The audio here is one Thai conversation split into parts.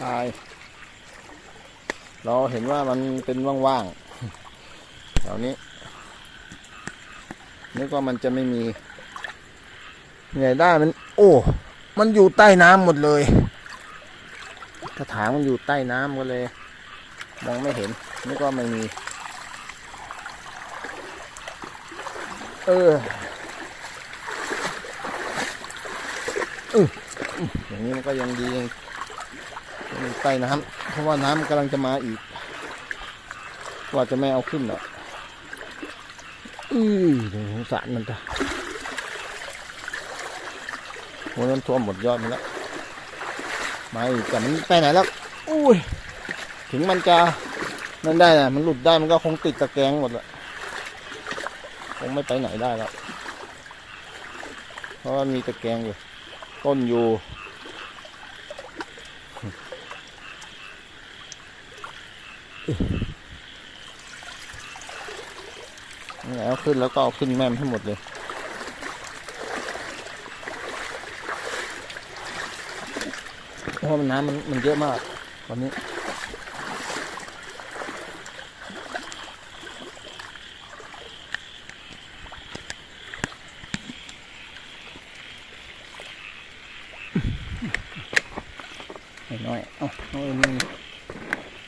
ตาย เราเห็นว่ามันเป็นว่างๆแถวนี้นึกว่ามันจะไม่มีไงได้มัน โอ้ มันอยู่ใต้น้ำหมดเลยกระถางมันอยู่ใต้น้ำก็เลยมองไม่เห็นนึกว่าไม่มี เออเออย่างนี้มันก็ยังดียัง ใต้น้ำเพราะว่าน้ำกำลังจะมาอีก ว่าจะไม่เอาขึ้นหรอกอือสงสารมันจ้ะโหนั้นท่วมหมดยอดมันแล้วมาอีกแต่มันไปไหนแล้วอุ้ยถึงมันจะนั่นได้นะมันหลุดได้มันก็คงติดตะแกรงหมดละคงไม่ไปไหนได้แล้วเพราะว่ามีตะแกรงอยู่ ต้นอยู่ นี่เอาขึ้นแล้วก็เอาขึ้นแม่มให้หมดเลยเพราะว่ามันน้ำมันมันเยอะมากตอนนี้น้อยๆเอ้าเอ้ยนี่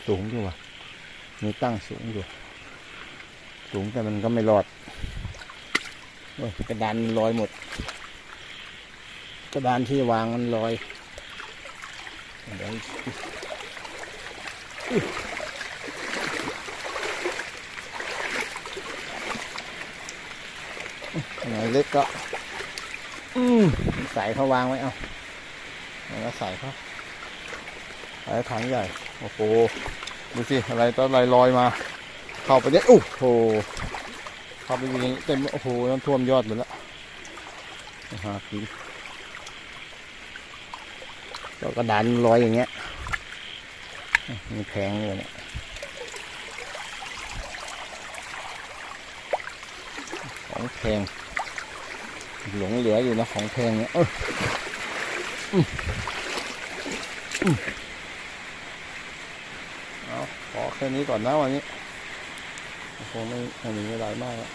สูงอยู่ว่ะ มีตั้งสูงอยู่ สูงแต่มันก็ไม่รอดโอ้ยกระดานมันลอยหมด กระดานที่วางมันลอยเดี๋ยวอุ๊ยอันไหนเล็กก็ใส่เขาวางไว้เอาแล้วใส่เขาใส่ถังใหญ่ โอ้โห ดูสิอะไรตัวอะไรลอยมา เข้าไปเนี่ยโอ้โหเข้าไปอยู่ในเต็มโอ้โหน้ำท่วมยอดหมดแล้วหากินก็กระดานลอยอย่างเงี้ยมีแพงเลยเนี่ยของแพงหลงเหลืออยู่นะของแพงเนี่ยเออ อืมอืมเอาขอแค่นี้ก่อนนะวันนี้คงไม่ไม่มีอะไรมากแล้ว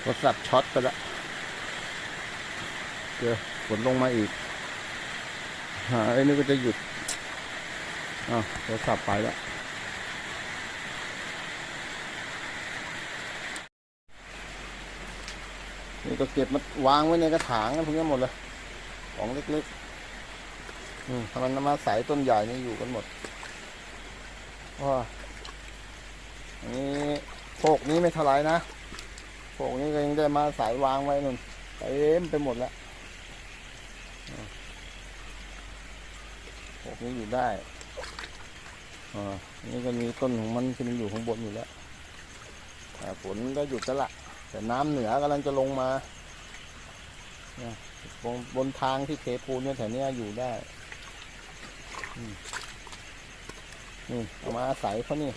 โทรศัพท์ช็อตไปแล้วเจอฝนลงมาอีกหาไอ้นี่ก็จะหยุดอ้าวโทรศัพท์ไปแล้ว นี่ก็เก็บมาวางไว้ในกระถางกันพวกนี้หมดเลย ของเล็กๆอืมถ้ามันมาใส่ต้นใหญ่นี่อยู่กันหมดว้าอันนี้โพกนี้ไม่เท่าไรนะโพกนี้ก็ยังได้มาใส่วางไว้นู่นเต็มไปหมดแล้วอืมโพกนี้อยู่ได้อ่าอันนี่ก็มีต้นของมันที่มันอยู่ข้างบนอยู่แล้วแต่ฝนก็หยุดแล้วล่ะ แต่น้ำเหนือกำลังจะลงมาเนี่ยบนบนทางที่เทปูนเนี่ยแถวนี้อยู่ได้นี่เอามาอาศัยเขานี่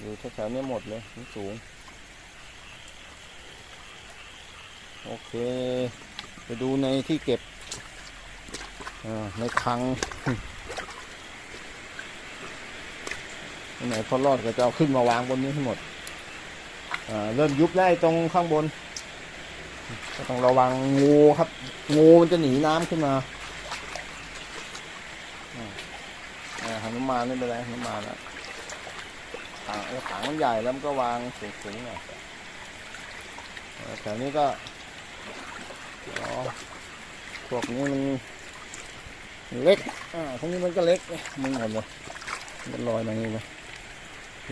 อยู่แถวๆนี้หมดเลยสูง โอเค ไปดูในที่เก็บในคลังไหนพอรอดก็จะเอาขึ้นมาวางบนนี้ให้หมด เริ่มยุบได้ตรงข้างบน ก็ต้องระวังงูครับ งูมันจะหนีน้ำขึ้นมาอ่าอ่าหนุมานไม่เป็นไรหนุมานแล้วถังถังมันใหญ่แล้วมันก็วางสูงๆหน่อยแถวนี้ก็พวกนี้มันเล็กอ่าพวกนี้มันก็เล็กมึงหมดเลยมันลอยมาอย่างนี้เลย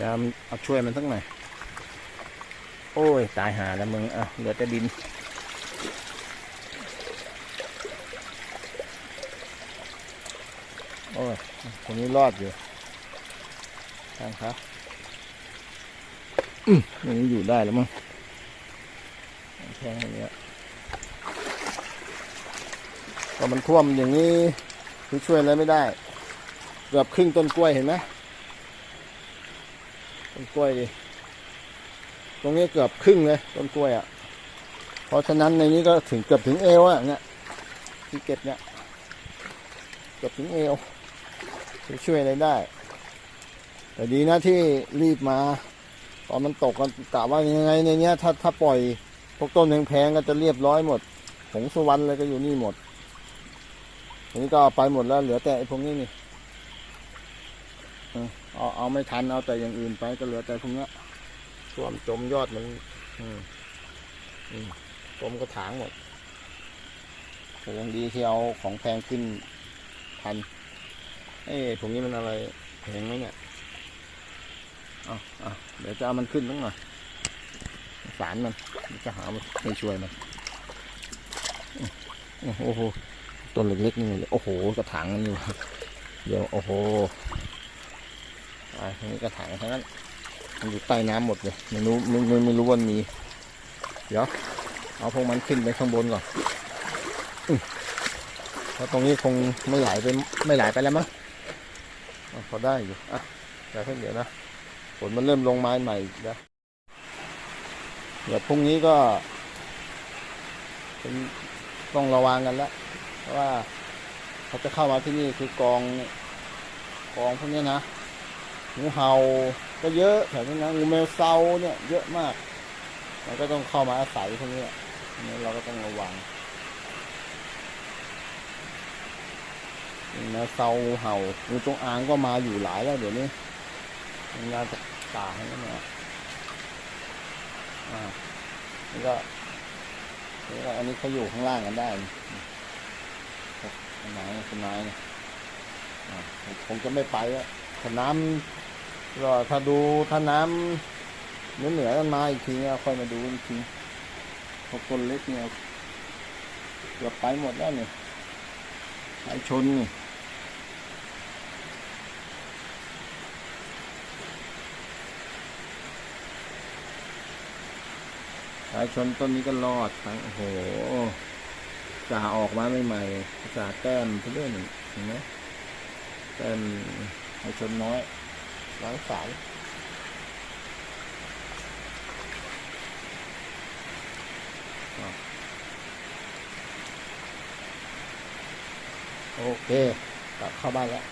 ยามเอาช่วยมันสักหน่อย โอ้ย ตายหาแล้วมึงอะเหลือแต่ดิน โอ้ยคนนี้รอดอยู่ทางครับอืมอันนี้อยู่ได้แล้วมั้งแข็งอย่เงี้ยก็มันท่วมอย่างนี้คือช่วยอะไรไม่ได้เกือบครึ่งต้นกล้วยเห็นไหมต้นกล้วยดิ ตรงนี้เกือบครึ่งเลยต้นกล้วยอะ เพราะฉะนั้นในนี้ก็ถึงเกือบถึงเอวอะเนี่ยที่เก็บเนี่ยเกือบถึงเอวจะช่วยอะไรได้ แต่ดีนะที่รีบมาตอนมันตกกันกะว่ายังไงในเนี้ยถ้าถ้าปล่อยพวกต้นแพงๆก็จะเรียบร้อยหมดผงสุวรรณอะไรก็อยู่นี่หมดอันนี้ก็ไปหมดแล้วเหลือแต่ไอ้พวกนี้นี่เออเอาเอาไม่ทันเอาแต่อย่างอื่นไปก็เหลือแต่พวกเนี้ ยส่วนจมยอดมันอืมอืมจมกระถางหมดแต่ยังดีที่เอาของแพงขึ้นทัน เอ้ยพวกนี้มันอะไรแพงไหมเนี่ยเอาเอาเดี๋ยวจะเอามันขึ้นตั้งหน่อยสารมันจะหามันให้ช่วยมันโอ้โหต้นเล็กๆนี่เลยโอ้โหกระถางมันอยู่เดี๋ยวโอ้โหอ่าทีนี้กระถางทั้งนั้น มันอยู่ใต้น้ำหมดเลยไม่รู้ไม่ไม่รู้ว่ามี เดี๋ยว เอาพวกมันขึ้นไปข้างบนก่อนเพราะตรงนี้คงไม่ไหลไปไม่ไหลไปแล้วมั้งพอได้อยู่อะแต่เพิ่งเดี๋ยวนะฝนมันเริ่มลงมาใหม่อีกแล้วเดี๋ยวพรุ่งนี้ก็เป็นต้องระวังกันแล้วเพราะว่าเขาจะเข้ามาที่นี่คือกองกองพวกนี้นะ งูเห่าก็เยอะแถวนี้นะงูแมวเซาเนี่ยเยอะมาก มันก็ต้องเข้ามาอาศัยพวกนี้นนี้เราก็ต้องระวังงูแมวเซางูเห่างูจงอางก็มาอยู่หลายแล้วเดี๋ยวนี้ทำงานจากป่าให้นั่นแหละอ่านี่ก็นี่ก็อันนี้เขาอยู่ข้างล่างกันได้นี่ต้นไม้ต้นไม้เนี่ยคงจะไม่ไปแล้วน้ำ ก็ถ้าดูถ้าน้ำเหนือเหนือกันมาอีกทีเนี่ยค่อยมาดูอีกทีพวกต้นเล็กเนี่ยเกือบไปหมดแล้วเนี่ยสายชนนี่สายชนต้นนี้ก็รอดทั้งโอ้โหจ่าออกมาใหม่ๆจ่าแต้มเพื่อนเห็นไหมแต้มสายชนน้อย ล้างสารโอเค กลับเข้าบ้านแล้ว